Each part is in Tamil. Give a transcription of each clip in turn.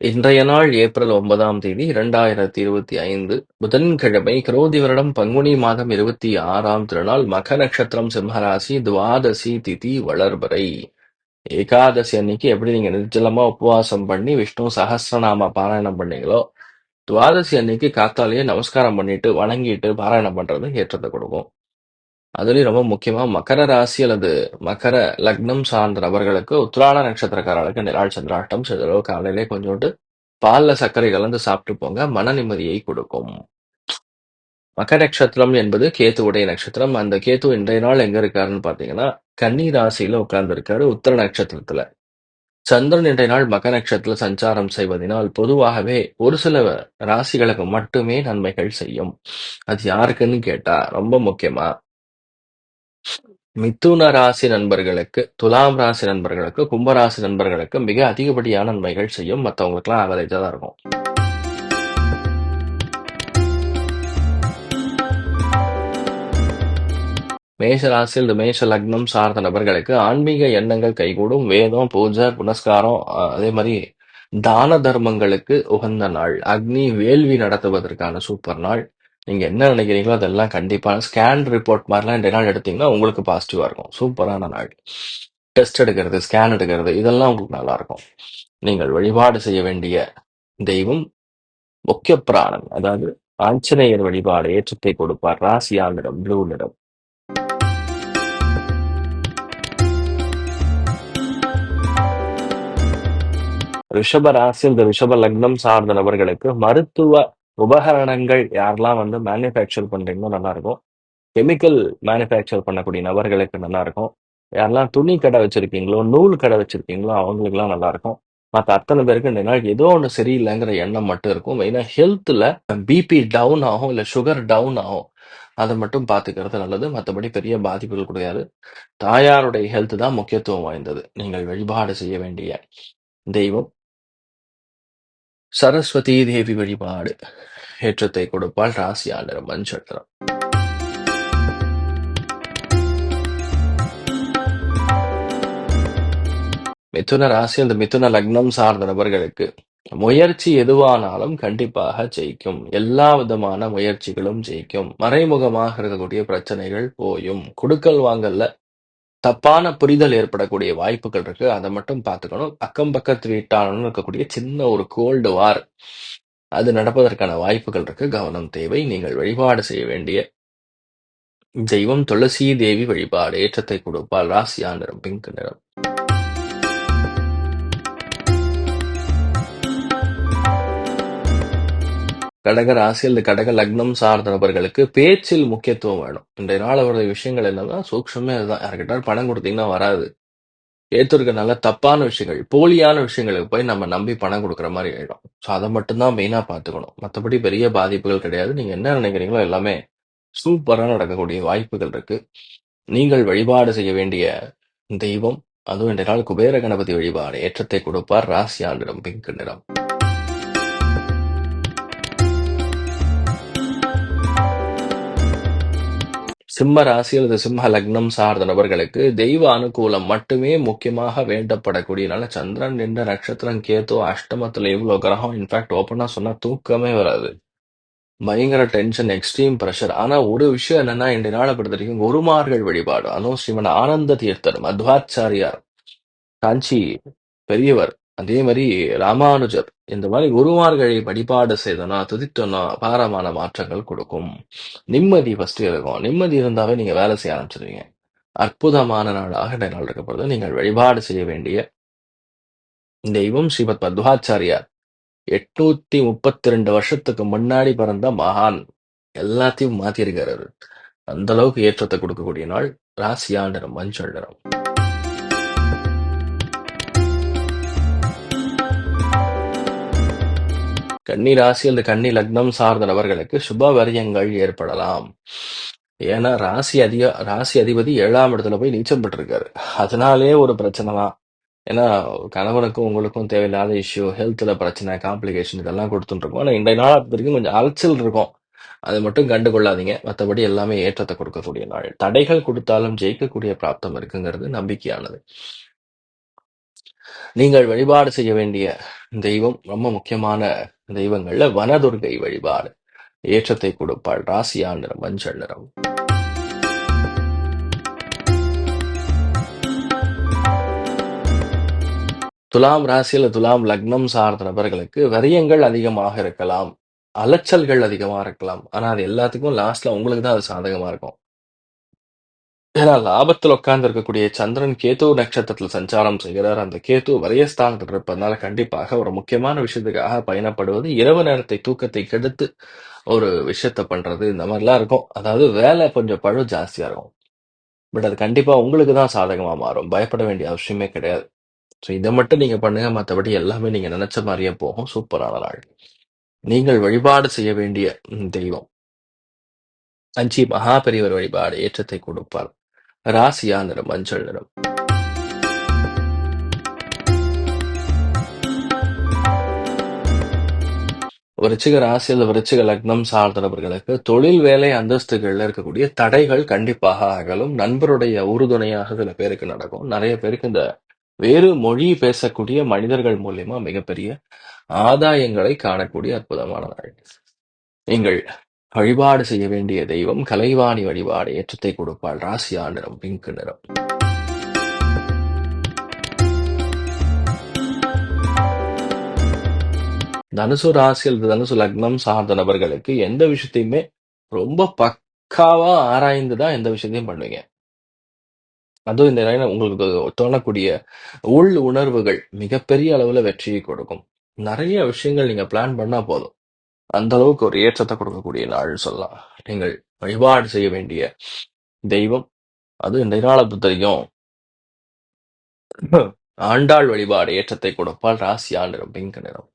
இன்றைய நாள் ஏப்ரல் ஒன்பதாம் தேதி இரண்டாயிரத்தி இருபத்தி ஐந்து. புதன்கிழமை கிரோதி வருடம் பங்குனி மாதம் இருபத்தி ஆறாம் திருநாள் மக நட்சத்திரம் சிம்மராசி துவாதசி திதி வளர்பறை. ஏகாதசி அன்னைக்கு எப்படி நீங்க நிர்ஜலமா உபவாசம் பண்ணி விஷ்ணு சகசிரநாம பாராயணம் பண்ணீங்களோ துவாதசி அன்னைக்கு காத்தாலேயே நமஸ்காரம் பண்ணிட்டு வணங்கிட்டு பாராயணம் பண்றது ஏற்றத்தை கொடுக்கும். அதுலயும் ரொம்ப முக்கியமா மகர ராசி அல்லது மகர லக்னம் சார்ந்த நபர்களுக்கு உத்ராட நட்சத்திரக்காரர்களுக்கு நிலாள் சந்திராட்டம் சிறிதளவு காலையிலே கொஞ்சோண்டு பால்ல சர்க்கரை கலந்து சாப்பிட்டு போங்க. மன நிம்மதியை கொடுக்கும். மகர நட்சத்திரம் என்பது கேத்து உடைய நட்சத்திரம். அந்த கேத்து இன்றைய நாள் எங்க இருக்காருன்னு பாத்தீங்கன்னா கன்னி ராசியில உட்கார்ந்து இருக்காரு உத்தர நட்சத்திரத்துல. சந்திரன் இன்றைய நாள் மகர நட்சத்திரத்துல சஞ்சாரம் செய்வதனால் பொதுவாகவே ஒரு சில ராசிகளுக்கு மட்டுமே நன்மைகள் செய்யும். அது யாருக்குன்னு கேட்டா ரொம்ப முக்கியமா மிதுன ராசி நண்பர்களுக்கு துலாம் ராசி நண்பர்களுக்கு கும்பராசி நண்பர்களுக்கு மிக அதிகப்படியான நன்மைகள் செய்யும் மற்றவங்களுக்குலாம் ஆவரேஜாக தான் இருக்கும். மேஷ ராசியில் இந்த மேஷ லக்னம் சார்ந்த நபர்களுக்கு ஆன்மீக எண்ணங்கள் கைகூடும். வேதம் பூஜை புனஸ்காரம் அதே மாதிரி தான தர்மங்களுக்கு உகந்த நாள். அக்னி வேள்வி நடத்துவதற்கான சூப்பர் நாள். நீங்க என்ன நினைக்கிறீங்களோ அதெல்லாம் கண்டிப்பா ஸ்கேன் ரிப்போர்ட் மாதிரிலாம் இந்த நாள் எடுத்தீங்கன்னா உங்களுக்கு பாசிட்டிவா இருக்கும். சூப்பரான நாள். டெஸ்ட் எடுக்கிறது ஸ்கேன் எடுக்கிறது இதெல்லாம் உங்களுக்கு நல்லா இருக்கும். நீங்கள் வழிபாடு செய்ய வேண்டிய தெய்வம் முக்கிய பிராணன். அதாவது ஆஞ்சநேயர் வழிபாடு ஏற்றத்தை கொடுப்பார். ராசியா நிறம் ப்ளூ நிறம் ரிஷப ராசி இந்த ரிஷப லக்னம் சார்ந்த நபர்களுக்கு மருத்துவ உபகரணங்கள் யாரெல்லாம் வந்து மேனுஃபேக்சர் பண்றீங்களோ நல்லா இருக்கும் கெமிக்கல் மேனுஃபேக்சர் பண்ணக்கூடிய நபர்களுக்கு நல்லா இருக்கும் யாரெல்லாம் துணி கடை வச்சிருக்கீங்களோ நூல் கடை வச்சிருக்கீங்களோ அவங்களுக்குலாம் நல்லா இருக்கும் மற்ற அத்தனை பேருக்கு இந்த நாள் ஏதோ ஒன்று சரியில்லைங்கிற எண்ணம் மட்டும் இருக்கும். மெயினாக ஹெல்த்தில் பிபி டவுன் ஆகும் இல்லை சுகர் டவுன் ஆகும். அதை மட்டும் பார்த்துக்கிறது நல்லது. மற்றபடி பெரிய பாதிப்புகள் கிடையாது. தாயாருடைய ஹெல்த் தான் முக்கியத்துவம் வாய்ந்தது. நீங்கள் வழிபாடு செய்ய வேண்டிய தெய்வம். சரஸ்வதி தேவி வழிபாடு. ஏற்றத்தை கொடுப்பால் ராசியாளர் மஞ்சத்திரம் மிதுன ராசி அந்த மிதுன லக்னம் சார்ந்த நபர்களுக்கு முயற்சி எதுவானாலும் கண்டிப்பாக ஜெயிக்கும். எல்லா விதமான முயற்சிகளும் ஜெயிக்கும். மறைமுகமாக இருக்கக்கூடிய பிரச்சனைகள் போயும். குடுக்கல் வாங்கல்ல தப்பான புரிதல் ஏற்படக்கூடிய வாய்ப்புகள் இருக்கு. அதை மட்டும் பார்த்துக்கணும். அக்கம் பக்கத்து வீட்டாளன்னு இருக்கக்கூடிய சின்ன ஒரு கோல்டு வார் அது நடப்பதற்கான வாய்ப்புகள் இருக்கு. கவனம் தேவை. நீங்கள் வழிபாடு செய்ய வேண்டிய தெய்வம் துளசி தேவி வழிபாடு ஏற்றத்தை கொடுப்பால் ராசியா நிறம் பிங்க் நிறம். கடக ராசி அல்லது கடக லக்னம் சார்ந்த நபர்களுக்கு பேச்சில் முக்கியத்துவம் வேணும். இன்றைய நாள் அவருடைய விஷயங்கள் என்னன்னா சூக்ஷமே அதுதான். யாருக்கிட்ட பணம் கொடுத்தீங்கன்னா வராது. ஏத்துருக்கனால தப்பான விஷயங்கள் போலியான விஷயங்களுக்கு போய் நம்ம நம்பி பணம் கொடுக்குற மாதிரி ஆயிடும். ஸோ அதை மட்டும்தான் மெயினாக பார்த்துக்கணும். மற்றபடி பெரிய பாதிப்புகள் கிடையாது. நீங்கள் என்ன நினைக்கிறீங்களோ எல்லாமே சூப்பராக நடக்கக்கூடிய வாய்ப்புகள் இருக்கு. நீங்கள் வழிபாடு செய்ய வேண்டிய தெய்வம் அதுவும் இன்றைய நாள் குபேர கணபதி வழிபாடு. ஏற்றத்தை கொடுப்பார் ராசி ஆண்டிடம் பிங்க் நிறம். சிம்ம ராசி அல்லது சிம்ம லக்னம் சார்ந்த நபர்களுக்கு தெய்வ அனுகூலம் மட்டுமே முக்கியமாக வேண்டப்படக்கூடியனால சந்திரன் என்ற நட்சத்திரம் கேத்து அஷ்டமத்துல இவ்வளோ கிரகம் இன்ஃபேக்ட் ஓப்பனா சொன்னா தூக்கமே வராது பயங்கர டென்ஷன், எக்ஸ்ட்ரீம் பிரஷர். ஆனா ஒரு விஷயம் என்னன்னா, இன்றைய பொறுத்த வரைக்கும் குருமார்கள் வழிபாடு. அதுவும் ஸ்ரீமன் ஆனந்த தீர்த்தர், மத்வாச்சாரியார், காஞ்சி பெரியவர், அதே மாதிரி ராமானுஜர் இந்த மாதிரி குருமார்களை வழிபாடு செய்தோம்னா, துதித்தோம்னா அபாரமான மாற்றங்கள் கொடுக்கும். நிம்மதி ஃபர்ஸ்ட் இருக்கும். நிம்மதி இருந்தாவே நீங்க வேலை செய்ய ஆரம்பிச்சிருவீங்க அற்புதமான நாளாக இந்த நாள் இருக்கப்படுது. நீங்கள் வழிபாடு செய்ய வேண்டிய தெய்வம் ஸ்ரீமத் மத்வாச்சாரியார். 832 வருஷத்துக்கு முன்னாடி பிறந்த மகான். எல்லாத்தையும் மாத்தியிருக்காரு அந்த அளவுக்கு ஏற்றத்தை கொடுக்கக்கூடிய நாள். ராசியா மஞ்சள் நிறம். கன்னி ராசி அல்லது கன்னி லக்னம் சார்ந்த நபர்களுக்கு சுப வரியங்கள் ஏற்படலாம். ஏன்னா ராசி அதிக ராசி அதிபதி ஏழாம் இடத்துல போய் நீச்சம் பெற்றிருக்காரு. அதனாலே ஒரு பிரச்சனை தான். ஏன்னா கணவனுக்கும் உங்களுக்கும் தேவையில்லாத இஷ்யூ, ஹெல்த்ல பிரச்சனை, காம்ப்ளிகேஷன் இதெல்லாம் கொடுத்துட்டு இருக்கும். இன்றைய நாள் வரைக்கும் கொஞ்சம் அலைச்சல் இருக்கும். அதை மட்டும் கண்டு கொள்ளாதீங்க. மற்றபடி எல்லாமே ஏற்றத்தை கொடுக்கக்கூடிய நாள். தடைகள் கொடுத்தாலும் ஜெயிக்கக்கூடிய பிராப்தம் இருக்குங்கிறது நம்பிக்கையானது. நீங்கள் வழிபாடு செய்ய வேண்டிய தெய்வம் ரொம்ப முக்கியமான தெய்வங்கள்ல வனதுர்கை வழிபாடு. ஏற்றத்தை கொடுப்பாள். ராசியா நிறம் மஞ்சள் நிறம். துலாம் ராசியில துலாம் லக்னம் சார்ந்த நபர்களுக்கு வரியங்கள் அதிகமாக இருக்கலாம். அலைச்சல்கள் அதிகமா இருக்கலாம். ஆனா அது எல்லாத்துக்கும் லாஸ்ட்ல உங்களுக்கு தான் அது சாதகமா இருக்கும். ஏன்னா லாபத்தில் உட்கார்ந்து இருக்கக்கூடிய சந்திரன் கேது நட்சத்திரத்தில் சஞ்சாரம் செய்கிறார். அந்த கேது விரயஸ்தானத்தில் இருப்பதனால கண்டிப்பாக ஒரு முக்கியமான விஷயத்துக்காக பயணப்படுவது, இரவு நேரத்தை தூக்கத்தை கெடுத்து ஒரு விஷயத்த பண்றது இந்த மாதிரிலாம் இருக்கும். அதாவது வேலை கொஞ்சம் பழு ஜாஸ்தியா இருக்கும். பட் அது கண்டிப்பா உங்களுக்கு தான் சாதகமா மாறும். பயப்பட வேண்டிய அவசியமே கிடையாது. ஸோ இதை மட்டும் நீங்க பண்ணுங்க. மற்றபடி எல்லாமே நீங்க நினைச்ச மாதிரியே போகும். சூப்பரான நாள். நீங்கள் வழிபாடு செய்ய வேண்டிய தெய்வம் அஞ்சி மகா பெரியவர் வழிபாடு ஏற்றத்தை கொடுப்பார். ராசியா நிறம் மஞ்சள் நிறம். விருச்சிக ராசி அல்லது விருச்சிக லக்னம் சார்ந்தவர்களுக்கு தொழில் வேலை அந்தஸ்துகள்ல இருக்கக்கூடிய தடைகள் கண்டிப்பாக அகலும். நண்பருடைய உறுதுணையாக சில பேருக்கு நடக்கும். நிறைய பேருக்கு இந்த வேறு மொழி பேசக்கூடிய மனிதர்கள் மூலியமா மிகப்பெரிய ஆதாயங்களை காணக்கூடிய அற்புதமான நாள். நீங்கள் வழிபாடு செய்ய வேண்டிய தெய்வம் கலைவாணி வழிபாடு ஏற்றத்தை கொடுப்பாள். ராசியா நிறம் பிங்க் நிறம். தனுசு ராசி அல்லது தனுசு லக்னம் சார்ந்த நபர்களுக்கு எந்த விஷயத்தையுமே ரொம்ப பக்காவா ஆராய்ந்து தான் எந்த விஷயத்தையும் பண்ணுவீங்க. அதுவும் இந்த நிலையில உங்களுக்கு தோணக்கூடிய உள் உணர்வுகள் மிகப்பெரிய அளவுல வெற்றியை கொடுக்கும். நிறைய விஷயங்கள் நீங்க பிளான் பண்ணா போதும். அந்த அளவுக்கு ஒரு ஏற்றத்தை கொடுக்கக்கூடிய நாள் சொல்லலாம். நீங்கள் வழிபாடு செய்ய வேண்டிய தெய்வம் அது இந்த நாளை ஆண்டாள் வழிபாடு ஏற்றத்தை கொடுப்பால். ராசி நிறம் பிங்க் நிறம்.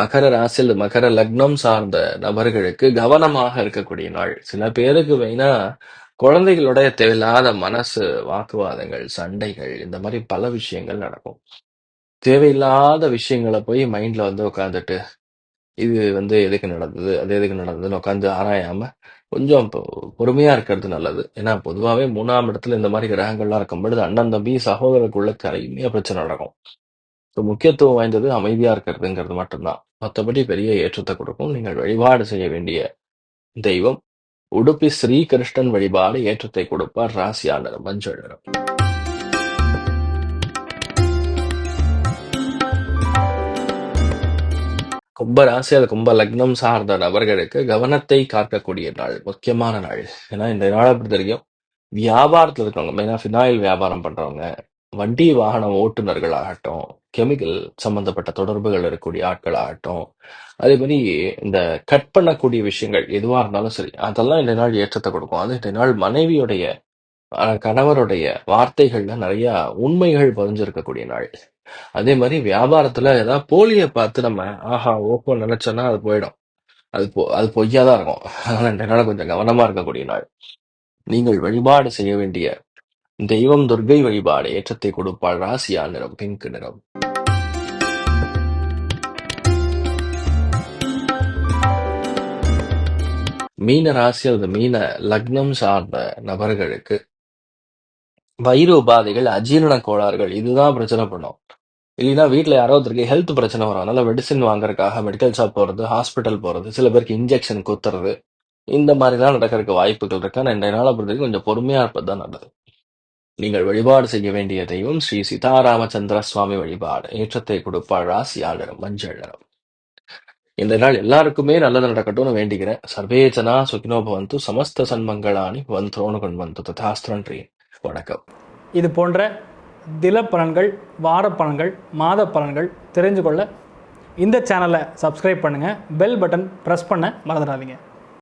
மகர ராசியில் மகர லக்னம் சார்ந்த நபர்களுக்கு கவனமாக இருக்கக்கூடிய நாள். சில பேருக்கு வேணா குழந்தைகளுடைய தேவையில்லாத மனசு வாக்குவாதங்கள், சண்டைகள் இந்த மாதிரி பல விஷயங்கள் நடக்கும். தேவையில்லாத விஷயங்களை போய் மைண்ட்ல வந்து உட்காந்துட்டு இது வந்து எதுக்கு நடந்தது, அது எதுக்கு நடந்ததுன்னு உட்காந்து ஆராயாம கொஞ்சம் பொ- பொறுமையா இருக்கிறது நல்லது. ஏன்னா பொதுவாவே மூணாம் இடத்துல இந்த மாதிரி கிரகங்கள்லாம் இருக்கும் பொழுது அண்ணன் தம்பி சகோதரருக்குள்ள நிறைய பிரச்சனை நடக்கும். ஸோ முக்கியத்துவம் வாய்ந்தது அமைதியா இருக்கிறதுங்கிறது மட்டும்தான். மற்றபடி பெரிய ஏற்றத்தை கொடுக்கும். நீங்கள் வழிபாடு செய்ய வேண்டிய தெய்வம் உடுப்பி ஸ்ரீகிருஷ்ணன் வழிபாடு ஏற்றத்தை கொடுப்பார். ராசியா மஞ்சள் நிறம். கும்ப ராசி அது கும்ப லக்னம் சார்ந்த நபர்களுக்கு கவனத்தை காக்கக்கூடிய நாள் முக்கியமான நாள் ஏன்னா இந்த நாளை பொறுத்த வரைக்கும் வியாபாரத்தில் இருக்கவங்க மெயினா ஃபினாயில் வியாபாரம் பண்றவங்க வண்டி வாகன ஓட்டுநர்கள் ஆகட்டும் கெமிக்கல் சம்பந்தப்பட்ட தொடர்புகள் இருக்கக்கூடிய ஆட்கள் ஆகட்டும் அதே மாதிரி இந்த கட் பண்ணக்கூடிய விஷயங்கள் எதுவாக இருந்தாலும் சரி அதெல்லாம் இந்த நாள் ஏற்றத்தை கொடுக்கும். அது இந்த நாள் மனைவியுடைய அஹ், கணவருடைய வார்த்தைகள்ல நிறைய உண்மைகள் பதிஞ்சிருக்கக்கூடிய நாள். அதே மாதிரி வியாபாரத்துல ஏதாவது போலியை பார்த்து நம்ம ஆஹா ஓப்போ நினைச்சோன்னா அது போயிடும். அது பொ அது பொய்யா தான் இருக்கும். அதனால இந்த நாள் கொஞ்சம் கவனமா இருக்கக்கூடிய நாள். நீங்கள் வழிபாடு செய்ய வேண்டிய தெய்வம் துர்க்கை வழிபாடு ஏற்றத்தை கொடுப்பாள் ராசியா நிறம் பிங்க் நிறம். மீன ராசி அல்லது மீன லக்னம் சார்ந்த நபர்களுக்கு வயிறு உபாதைகள் அஜீரண கோளாறுகள் இதுதான் பிரச்சனை பண்ணும். இல்லைன்னா வீட்டில் யாரோ ஒருத்தருக்கு ஹெல்த் பிரச்சனை வரும். அதனால மெடிசின் வாங்குறதுக்காக மெடிக்கல் ஷாப் போகிறது ஹாஸ்பிட்டல் போகிறது சில பேருக்கு இன்ஜெக்ஷன் குத்துறது இந்த மாதிரிலாம் நடக்கிறதுக்கு வாய்ப்புகள் இருக்கு. ஆனால் இந்த நாளை பொறுத்தவரைக்கும் கொஞ்சம் பொறுமையாக இருப்பது தான் நல்லது. நீங்கள் வழிபாடு செய்ய வேண்டிய தெய்வம் ஸ்ரீ சீதாராமச்சந்திர சுவாமி வழிபாடு. ஏற்றத்தை கொடுப்பார் ராசியாளரும் மஞ்சள் இந்த நாள் எல்லாருக்குமே நல்லது நடக்கட்டும்னு வேண்டிக்கிறேன் சர்வேஜனா சுகினோ பவந்து சமஸ்த சன்மங்களானி வந்தோனு கொண்டு வந்து ததாஸ்திரன்றி வணக்கம். இது போன்ற தில பலன்கள் வார பலன்கள் மாத பலன்கள் தெரிஞ்சு கொள்ள இந்த சேனலை சப்ஸ்கிரைப் பண்ணுங்கள் பெல் பட்டன் ப்ரெஸ் பண்ண மறந்துடாதீங்க.